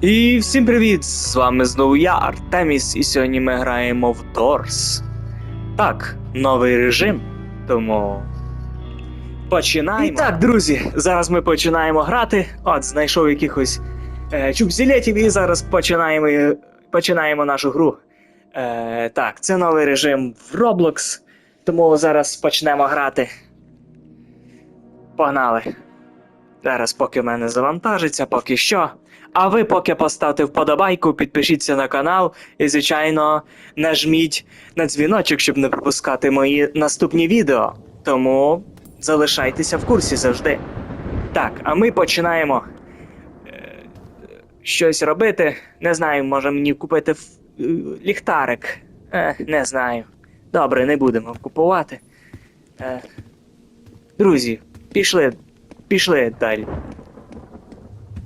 І всім привіт! З вами знову я, Артеміс, і сьогодні ми граємо в Doors. Так, новий режим, тому. Починаємо. І так, друзі, зараз ми починаємо грати. От, знайшов якихось е, чубзілетів і зараз починаємо, е, починаємо нашу гру. Е, так, це новий режим в Roblox, тому зараз почнемо грати. Погнали. Зараз, поки в мене завантажиться, поки що. А ви поки поставте вподобайку, підпишіться на канал і, звичайно, нажміть на дзвіночок, щоб не пропускати мої наступні відео. Тому залишайтеся в курсі завжди. Так, а ми починаємо е, щось робити. Не знаю, може мені купити е, ліхтарик. Е, не знаю. Добре, не будемо купувати. Друзі, пішли, пішли далі.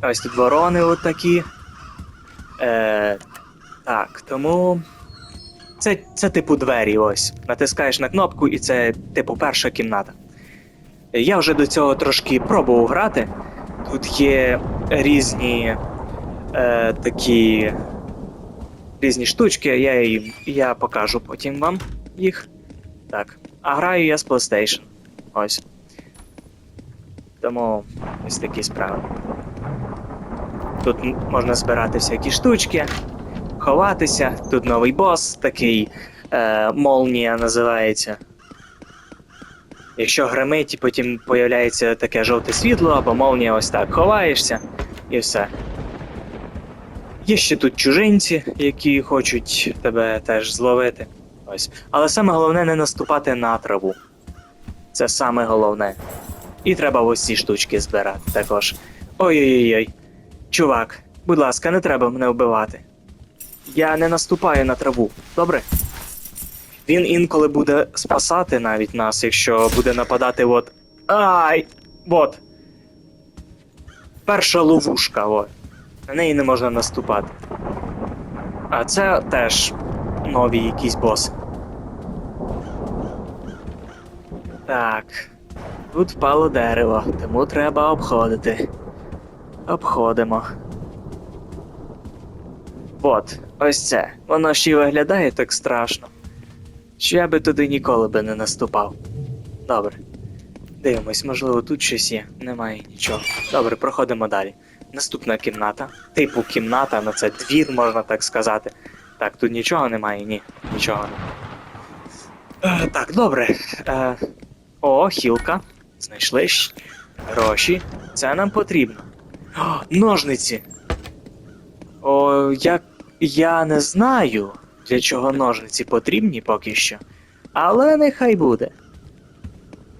Ось тут ворони от такі. Е, так, тому. Це, це типу двері ось. Натискаєш на кнопку, і це типу перша кімната. Я вже до цього трошки пробував грати. Тут є різні е, такі різні штучки, я, їм- я покажу потім вам їх. Так. А граю я з PlayStation. Ось. Тому ось такі справи. Тут можна збирати всякі штучки, ховатися. Тут новий бос, такий е, молнія називається. Якщо гримить, потім появляється таке жовте світло або молнія, ось так ховаєшся і все. Є ще тут чужинці, які хочуть тебе теж зловити. Ось. Але саме головне не наступати на траву. Це саме головне. І треба ось ці штучки збирати також. Ой-ой-ой. Чувак, будь ласка, не треба мене вбивати. Я не наступаю на траву, добре? Він інколи буде спасати навіть нас, якщо буде нападати от. Ай! От. Перша ловушка, от. На неї не можна наступати. А це теж нові якісь боси. Так. Тут впало дерево, тому треба обходити. Обходимо. От, ось це. Воно ще й виглядає так страшно. Що я би туди ніколи би не наступав. Добре. Дивимось, можливо, тут щось є. Немає нічого. Добре, проходимо далі. Наступна кімната. Типу кімната, ну це двір, можна так сказати. Так, тут нічого немає, ні, нічого немає. Е, так, добре. Е, о, хілка. Знайшли гроші. Це нам потрібно. Ножниці. О, я, я не знаю, для чого ножниці потрібні поки що. Але нехай буде.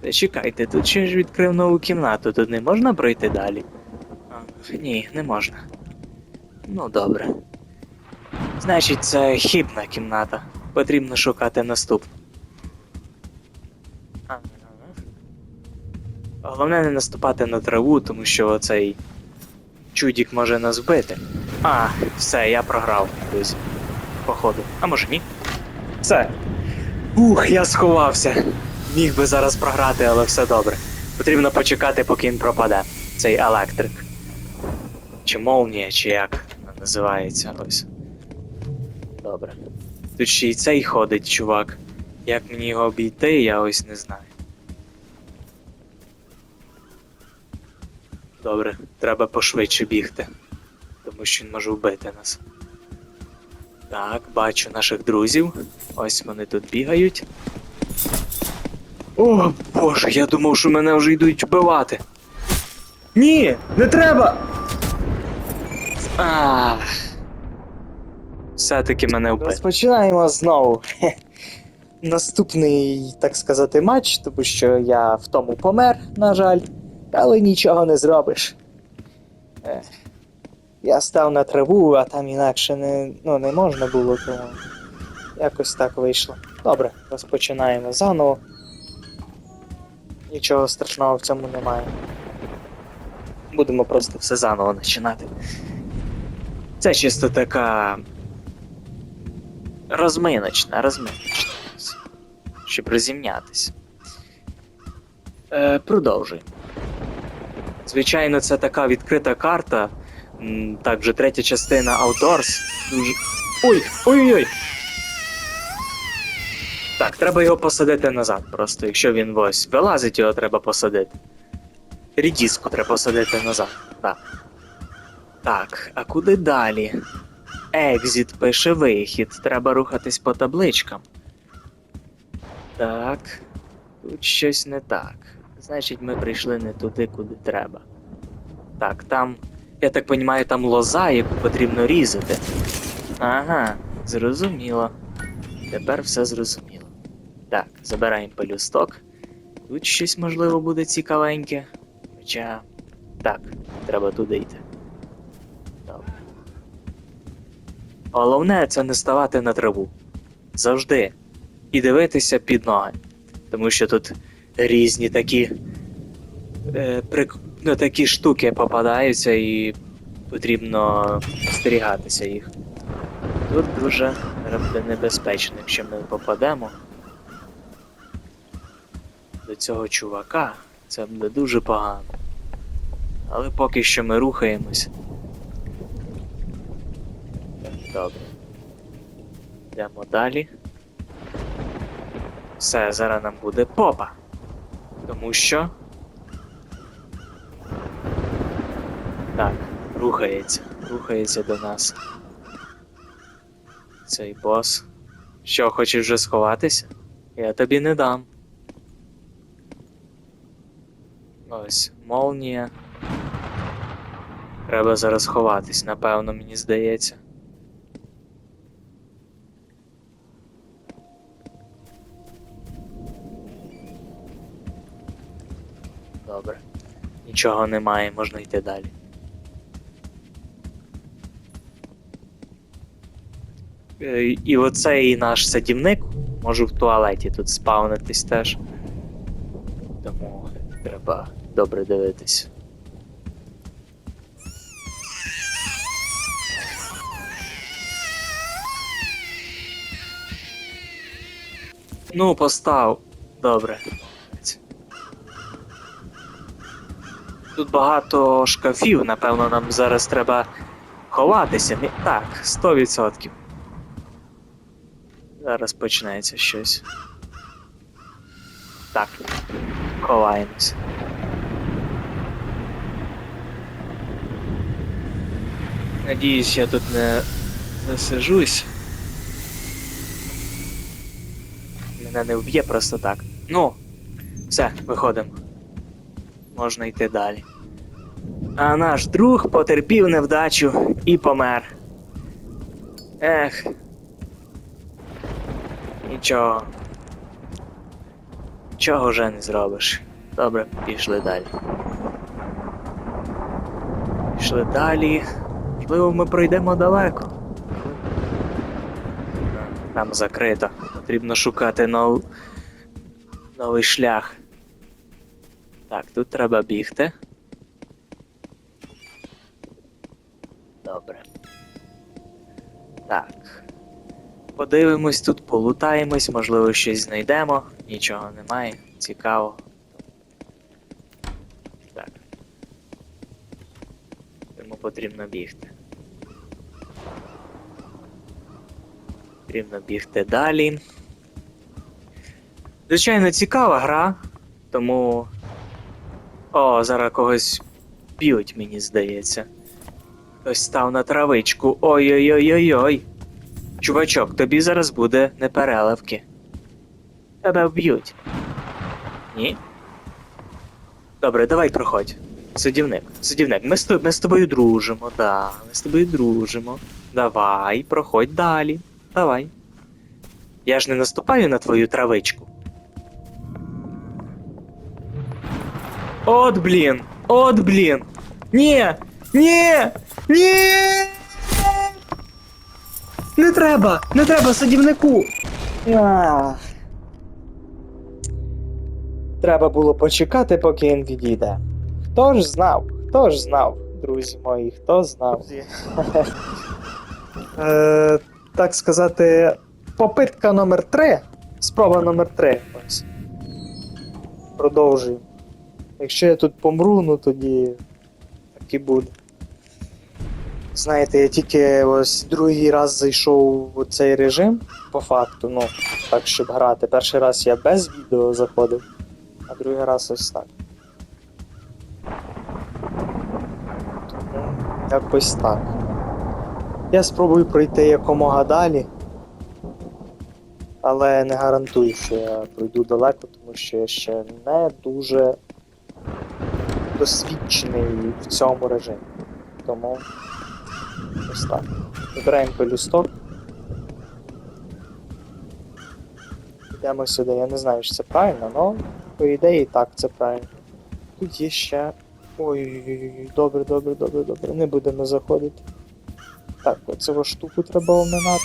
Та чекайте, тут ще ж відкрив нову кімнату, тут не можна пройти далі. А, ні, не можна. Ну, добре. Значить, це хібна кімната. Потрібно шукати наступну. Головне не наступати на траву, тому що оцей чудік може нас вбити. А, все, я програв, друзі. Походу. А може ні? Все. Ух, я сховався. Міг би зараз програти, але все добре. Потрібно почекати, поки він пропаде. Цей електрик. Чи молнія, чи як називається ось. Добре. Тут ще й цей ходить, чувак. Як мені його обійти, я ось не знаю. Добре, треба пошвидше бігти, тому що він може вбити нас. Так, бачу наших друзів. Ось вони тут бігають. О, боже, я думав, що мене вже йдуть вбивати. Ні, не треба. А. Все-таки мене вбили. Розпочинаємо знову. Наступний, так сказати, матч, тому що я в тому помер, на жаль, але нічого не зробиш. Я став на траву, а там інакше не, ну, не можна було, тому якось так вийшло. Добре, розпочинаємо заново. Нічого страшного в цьому немає. Будемо просто все заново починати. Це чисто така. Розминочна, розминочна. Щоб розімнятися. Е, продовжуємо. Звичайно, це така відкрита карта. Так, вже третя частина Outdoors. Ой-ой-ой! Так, треба його посадити назад. Просто якщо він ось вилазить, його треба посадити. Рідіску треба посадити назад. Так. Так, а куди далі? Екзіт пише вихід. Треба рухатись по табличкам. Так. Тут щось не так. Значить, ми прийшли не туди, куди треба. Так, там. Я так розумію, там лоза, яку потрібно різати. Ага, зрозуміло. Тепер все зрозуміло. Так, забираємо пелюсток. Тут щось можливо буде цікавеньке. Хоча. Так, треба туди йти. Добре. Головне це не ставати на траву. Завжди. І дивитися під ноги. Тому що тут різні такі. Е, прик... ну, такі штуки попадаються і потрібно остерігатися їх. Тут дуже небезпечно, якщо ми попадемо до цього чувака, це буде дуже погано. Але поки що ми рухаємось. Добре. Йдемо далі. Все, зараз нам буде попа. Тому що. Так, рухається. Рухається до нас. Цей бос. Що, хочеш вже сховатися? Я тобі не дам. Ось, молнія. Треба зараз ховатись, напевно, мені здається. Нічого немає, можна йти далі. Е, І оцей наш садівник може в туалеті тут спавнитись теж. Тому треба добре дивитись. Ну, постав. Добре. Тут багато шкафів, напевно, нам зараз треба ховатися. Так, 100%. Зараз почнеться щось. Так, ховаємось. Надіюсь, я тут не засижусь. Мене не вб'є просто так. Ну, все, виходимо. Можна йти далі. А наш друг потерпів невдачу і помер. Ех. Нічого. Чого вже не зробиш. Добре, пішли далі. Пішли далі. Можливо, ми пройдемо далеко. Там закрито. Потрібно шукати нов... новий шлях. Так, тут треба бігти. Добре. Так. Подивимось тут, полутаємось, можливо, щось знайдемо. Нічого немає. Цікаво. Так. Йому потрібно бігти. Потрібно бігти далі. Звичайно, цікава гра, тому. О, зараз когось б'ють, мені здається. Хтось став на травичку. Ой-ой-ой-ой-ой. Чувачок, тобі зараз буде непереливки. Тебе вб'ють. Ні? Добре, давай проходь. Садівник, садівник, ми з, ми з тобою дружимо, да, ми з тобою дружимо. Давай, проходь далі. Давай. Я ж не наступаю на твою травичку. От блін! От блін! Ні! Ні! Ні! Не треба! Не треба садівнику! Ах. Треба було почекати, поки він відійде. Хто ж знав? Хто ж знав, друзі мої, хто знав? е, так сказати, попитка номер 3 Спроба номер 3 Ось. Якщо я тут помру, ну тоді так і буде. Знаєте, я тільки ось другий раз зайшов у цей режим, по факту, ну, так, щоб грати. Перший раз я без відео заходив, а другий раз ось так. Тому якось так. Я спробую пройти якомога далі. Але не гарантую, що я пройду далеко, тому що я ще не дуже досвідчений в цьому режимі. Тому ось так. Вибираємо пелюсток. Йдемо сюди. Я не знаю, чи це правильно, але по ідеї так, це правильно. Тут є ще. Ой-ой-ой, добре, добре, добре, добре. Не будемо заходити. Так, оцього штуку треба оминати.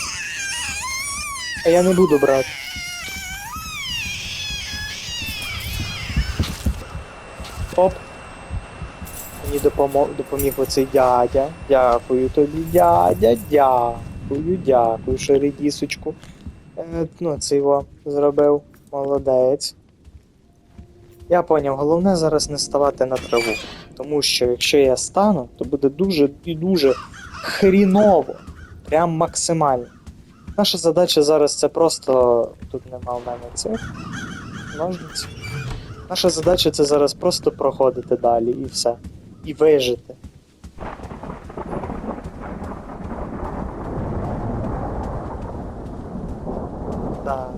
А я не буду брати. Оп. Мені допомог, допоміг оцей дядя. Дякую тобі, дядя, дякую, дякую, шеридісочку. Е, ну, це його зробив. Молодець. Я поняв, головне зараз не ставати на траву. Тому що якщо я стану, то буде дуже і дуже хріново. Прям максимально. Наша задача зараз це просто. Тут нема в мене цих ножниць. Наша задача це зараз просто проходити далі і все. І вижити. Так,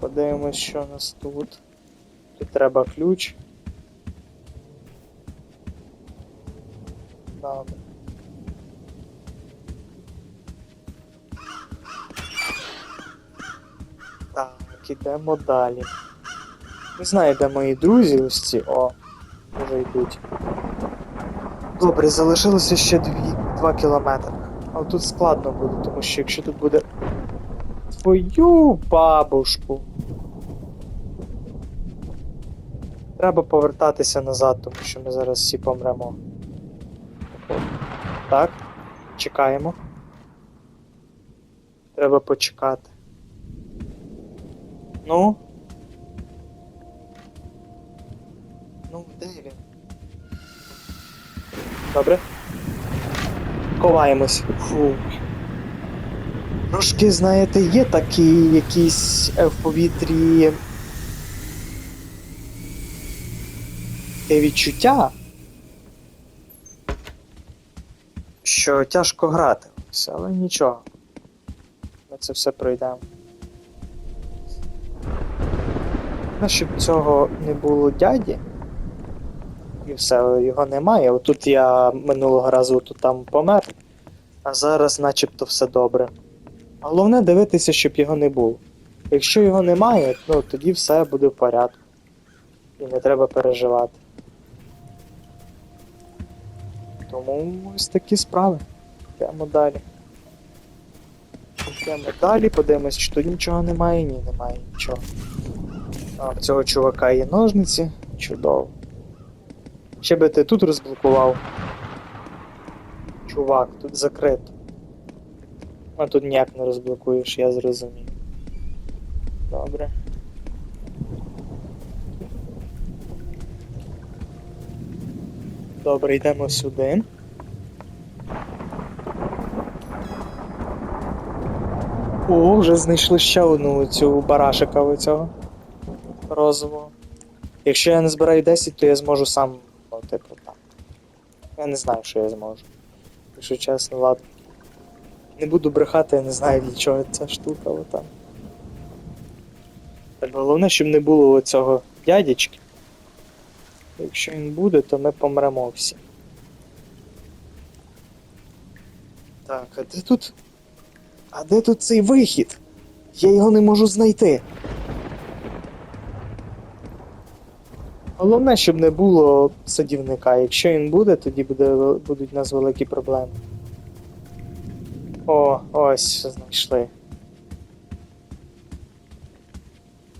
подивимось, що у нас тут. Тут треба ключ. Добре. Так, ідемо далі. Не знаю, де мої друзі ось ці. О, вже йдуть. Добре, залишилося ще 2 кілометри. Але тут складно буде, тому що якщо тут буде. Твою бабушку. Треба повертатися назад, тому що ми зараз всі помремо. Так, чекаємо. Треба почекати. Ну. Добре. Ховаємось. Фу. Трошки, знаєте, є такі якісь е, в повітрі. таке відчуття. Що тяжко грати, але нічого. Ми це все пройдемо. Щоб цього не було дяді. І все, його немає. Отут я минулого разу тут там помер, а зараз начебто все добре. Головне дивитися, щоб його не було. Якщо його немає, ну тоді все буде в порядку. І не треба переживати. Тому ось такі справи. Йдемо далі. Йдемо далі, подивимось, чи тут нічого немає, ні, немає нічого. А, в цього чувака є ножниці. Чудово. Ще би ти тут розблокував. Чувак, тут закрито. А тут ніяк не розблокуєш, я зрозумів. Добре. Добре, йдемо сюди. О, вже знайшли ще одну цю барашика оцього розового. Якщо я не збираю 10, то я зможу сам, типу, так. Я не знаю, що я зможу. Якщо чесно, ладно. Не буду брехати, я не знаю для чого ця штука, але там. Так, головне, щоб не було оцього дядечки. Якщо він буде, то ми помремо всі. Так, а де тут. А де тут цей вихід? Я його не можу знайти. Головне, щоб не було садівника. Якщо він буде, тоді буде, будуть у нас великі проблеми. О, ось знайшли.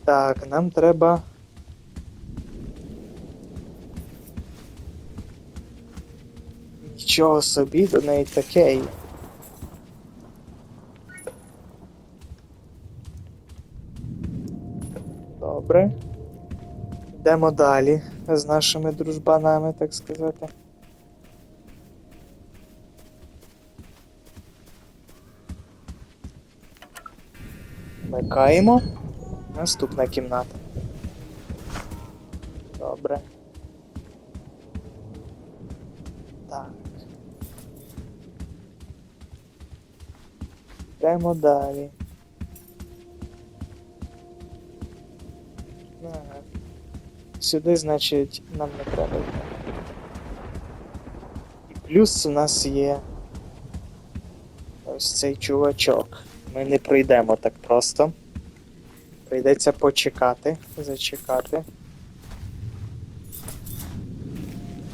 Так, нам треба. Нічого собі, до неї таке. Добре. Йдемо далі з нашими дружбанами, так сказати. Вмикаємо. Наступна кімната. Добре. Так. Йдемо далі. Сюди, значить, нам не треба. І плюс у нас є ось цей чувачок. Ми не пройдемо так просто. Прийдеться почекати, зачекати.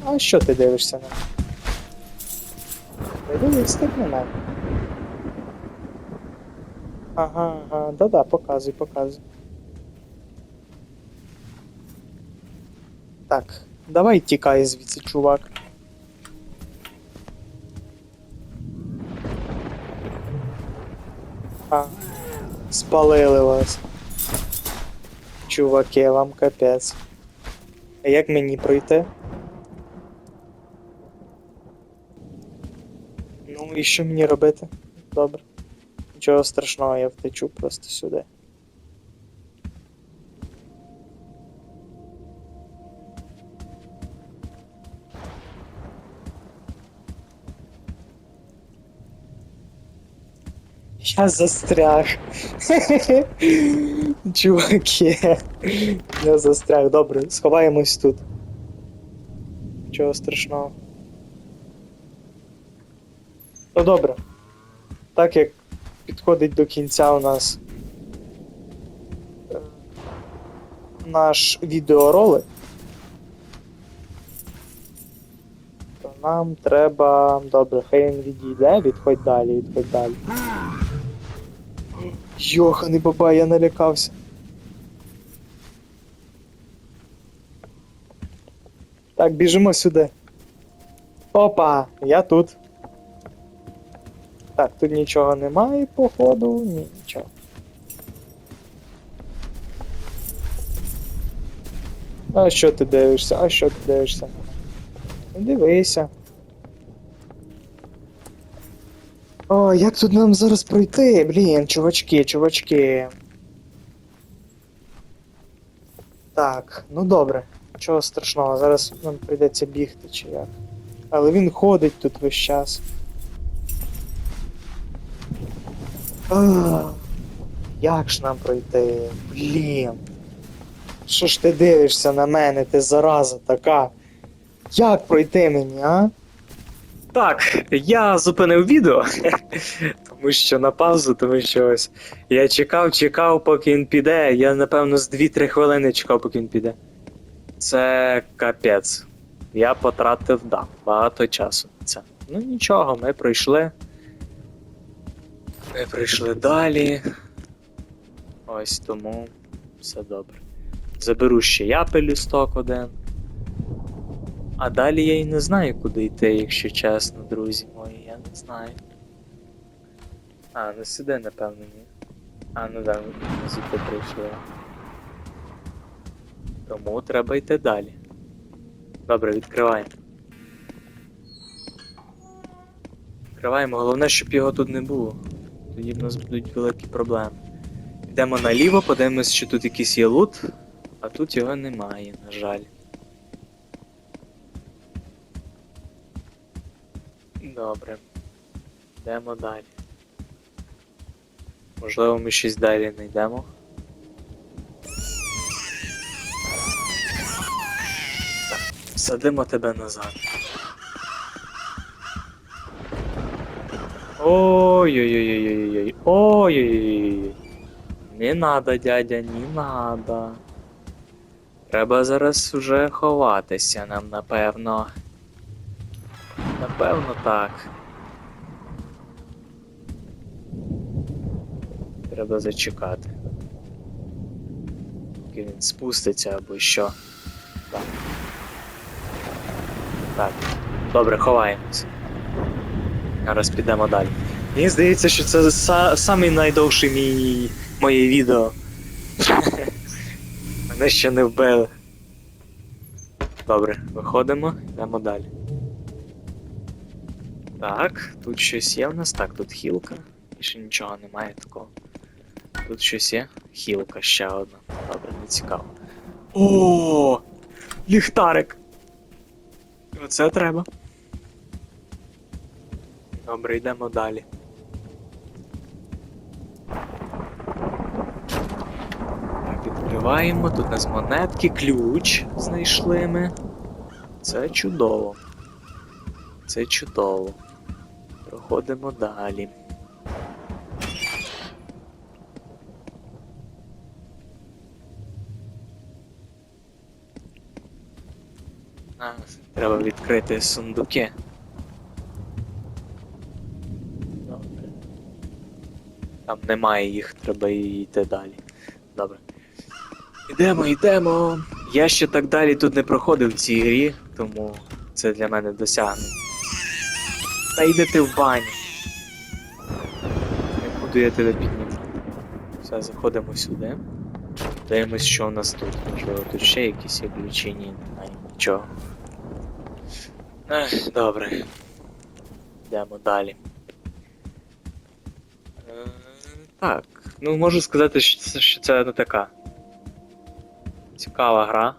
А що ти дивишся на мене? Дивись на мене. Ага, ага, да-да, показуй, показуй. Так, давай тікай звідси, чувак. А, спалили вас. Чуваки, вам капець. А як мені пройти? Ну і що мені робити? Добре. Нічого страшного, я втечу просто сюди. Я застряг. Чуваки. Я застряг. Добре, сховаємось тут. Нічого страшного. Ну добре. Так як підходить до кінця у нас е, наш відеоролик, то нам треба. Добре, хай він відійде, відходь далі, відходь далі. Йоханий баба, я налякався. Так, біжимо сюди. Опа, я тут. Так, тут нічого немає, походу, ні, нічого. А що ти дивишся? А що ти дивишся? Дивися. О, як тут нам зараз пройти? Блін, чувачки, чувачки. Так, ну добре. Чого страшного, зараз нам прийдеться бігти чи як. Але він ходить тут весь час. А, як ж нам пройти? Блін. Що ж ти дивишся на мене, ти зараза така? Як пройти мені, а? Так, я зупинив відео, тому що на паузу, тому що ось я чекав, чекав, поки він піде. Я напевно з 2-3 хвилини чекав, поки він піде. Це капець. Я потратив да, багато часу це. Ну нічого, ми пройшли. Ми пройшли далі. Ось тому все добре. Заберу ще я пелюсток один. А далі я й не знаю, куди йти, якщо чесно, друзі мої, я не знаю. А, ну сюди, напевно, ні. А, ну да, ми звідти прийшли. Тому треба йти далі. Добре, відкриваємо. Відкриваємо, головне, щоб його тут не було. Тоді в нас будуть великі проблеми. Йдемо наліво, подивимось, що тут якийсь є лут, а тут його немає, на жаль. Добре. Йдемо далі. Можливо, ми щось далі знайдемо. Так, Садимо тебе назад. Ой-ой-ой-ой-ой-ой. Ой-ой-ой-ой. Не надо, дядя, не надо. Треба зараз уже ховатися нам, напевно. Напевно, так. Треба зачекати. Поки він спуститься або що. Так. Так. Добре, ховаємось. Зараз підемо далі. Мені здається, що це са- самий найдовший мій моє відео. Мене ще не вбили. Добре, виходимо, йдемо далі. Так, тут щось є в нас. Так, тут хілка. Більше нічого немає такого. Тут щось є? Хілка ще одна. Добре, не цікаво. О, ліхтарик. Оце треба. Добре, йдемо далі. Відкриваємо. Тут у нас монетки, ключ знайшли ми. Це чудово. Це чудово. Проходимо далі. А, треба відкрити сундуки. Добре. Там немає їх, треба йти далі. Добре. Йдемо, йдемо. Я ще так далі тут не проходив в цій грі, тому це для мене досягнення. Та йди ти в баню. Не буду я тебе піднімати. Все, заходимо сюди. Дивимось, що у нас тут. Можливо, тут ще якісь є ключі, ні, немає нічого. Ех, добре. Йдемо далі. Е, Так, ну можу сказати, що це не така. Цікава гра.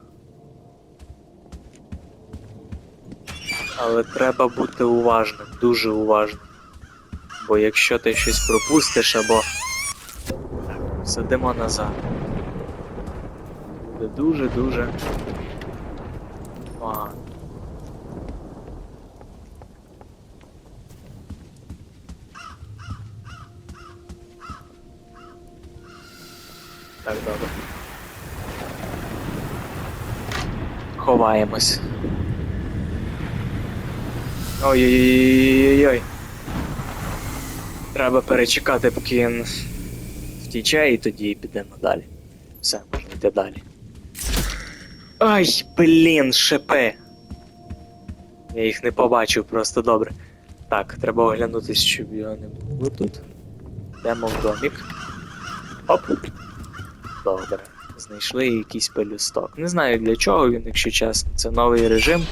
Але треба бути уважним, дуже уважним. Бо якщо ти щось пропустиш або. Сидимо назад. Буде дуже-дуже. Так, добре. Ховаємось. Ой-ой-ой-ой-ой. Треба перечекати, поки він втіче, і тоді підемо далі. Все, можна йти далі. Ай, блін, шипи. Я їх не побачив просто добре. Так, треба оглянутися, щоб його не було тут. Йдемо в домік. Оп. Добре. Знайшли якийсь пелюсток. Не знаю для чого він, якщо чесно. Це новий режим.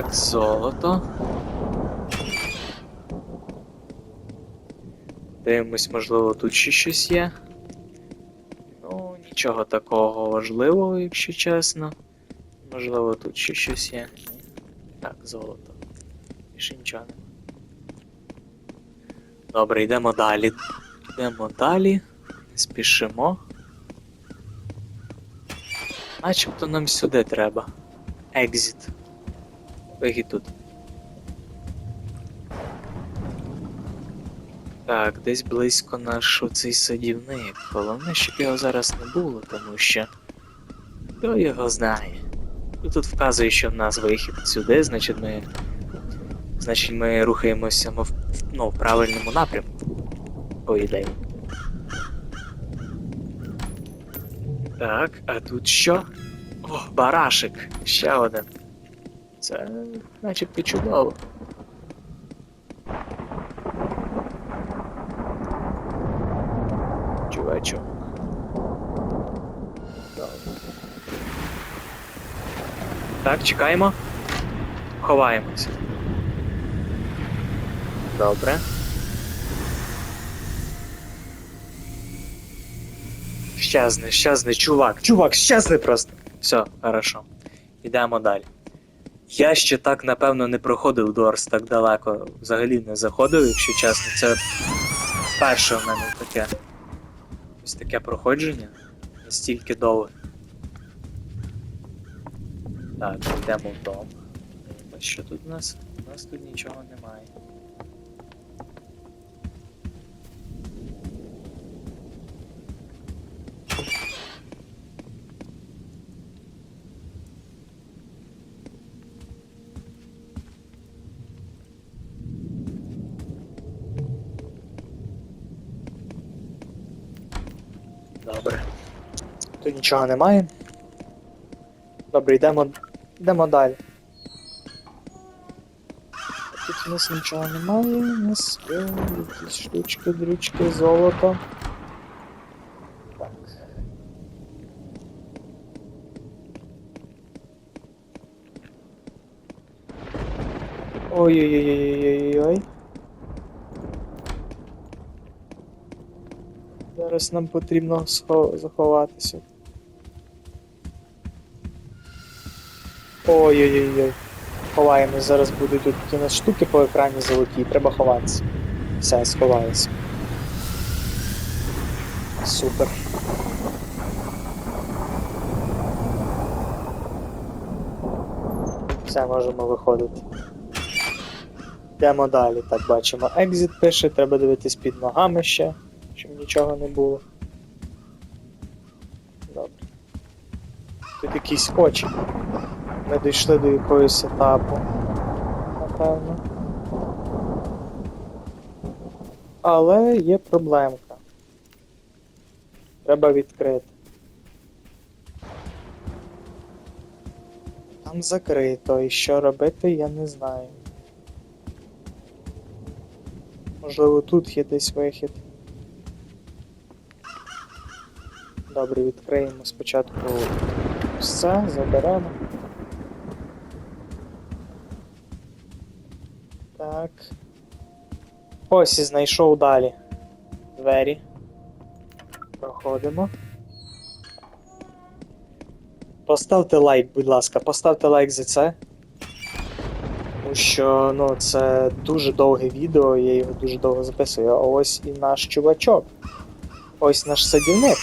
Так, золото. Дивимось, можливо, тут ще щось є. Ну, нічого такого важливого, якщо чесно. Можливо, тут ще щось є. Так, золото. Більше нічого нема. Добре, йдемо далі. Йдемо далі. Спішимо. Начебто нам сюди треба. Екзит. Вихід тут. Так, десь близько наш оцей садівник. Головне, щоб його зараз не було, тому що. Хто його знає? Ну, Тут вказує, що в нас вихід сюди, значить ми. Значить ми рухаємося мов, ну, в правильному напрямку. Ідеї. Так, а тут що? О, барашик! Ще один. Це начебто чудово. Чувачок. Так, чекаємо. Ховаємося. Добре. Щезне, щезне, чувак. Чувак, щезне просто. Все, хорошо. Йдемо далі. Я ще так, напевно, не проходив Дорс так далеко. Взагалі не заходив, якщо чесно. Це перше в мене таке. Ось таке проходження. Настільки довго. Так, йдемо в дом. Що тут у нас? У нас тут нічого немає. Добре. Тут нічого немає. Добре, йдемо, йдемо далі. Тут у нас нічого немає, у нас є якісь штучки, дрючки, золото. Так. Ой-ой-ой-ой-ой-ой. Ось нам потрібно заховатися. Ой-ой-ой. Ховаємось, зараз будуть тут у нас штуки по екрані золоті, треба ховатися. Все, сховаюся. Супер. Все, можемо виходити. Йдемо далі, так бачимо. Екзит пише, треба дивитись під ногами ще, щоб нічого не було. Добре. Тут якісь очі. Ми дійшли до якогось етапу. Напевно. Але є проблемка. Треба відкрити. Там закрито, і що робити, я не знаю. Можливо, тут є десь вихід. Добре, відкриємо спочатку ось це, заберемо. Так. Ось і знайшов далі. Двері. Проходимо. Поставте лайк, будь ласка, поставте лайк за це. Тому що ну, це дуже довге відео, я його дуже довго записую. А ось і наш чувачок. Ось наш садівник.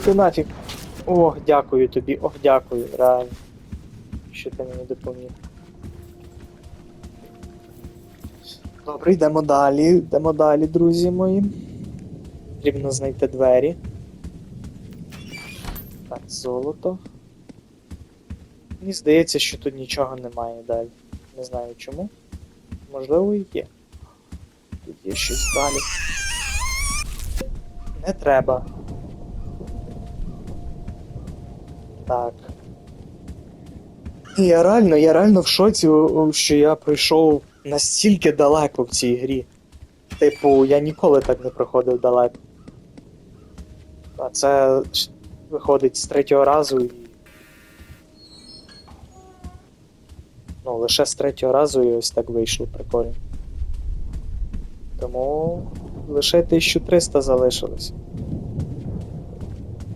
Ти нафіг? Ох, дякую тобі, ох, дякую, реально. Що ти мені допоміг. Добре, йдемо далі, йдемо далі, друзі мої. Потрібно знайти двері. Так, золото. Мені здається, що тут нічого немає далі. Не знаю чому. Можливо, і є. Тут є щось далі. Не треба. Так. Я реально, я реально в шоці, що я пройшов настільки далеко в цій грі. Типу, я ніколи так не проходив далеко. А це виходить з третього разу і. Ну, лише з третього разу і ось так вийшло прикольно. Тому лише 1300 залишилось.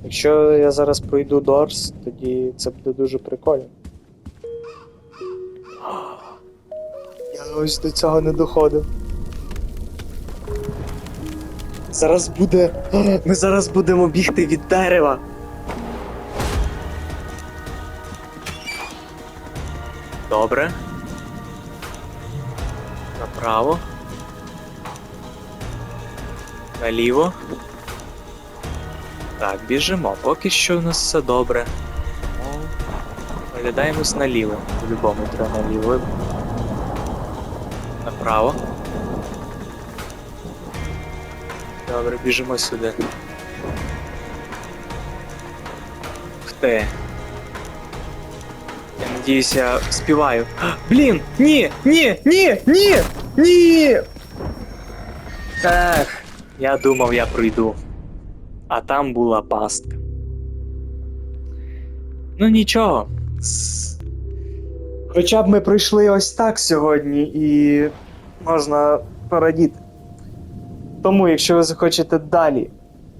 Якщо я зараз пройду Дорс, тоді це буде дуже прикольно. Я ось до цього не доходив. Зараз буде. Ми зараз будемо бігти від дерева. Добре. Направо. Наліво. Так, біжимо. Поки що у нас все добре. Виглядаємось наліво. По-любому треба наліво. Направо. Добре, біжимо сюди. Ух ти. Я надіюсь, я співаю. Блін! Ні! Ні! Ні! Ні! Ні! Ех, я думав, я пройду. А там була пастка. Ну нічого. Хоча б ми пройшли ось так сьогодні і можна порадіти. Тому, якщо ви захочете далі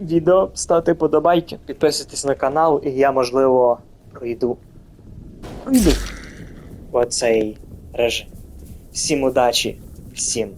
відео, ставте подобайки, підписуйтесь на канал, і я, можливо, пройду. Пройду в оцей режим. Всім удачі, всім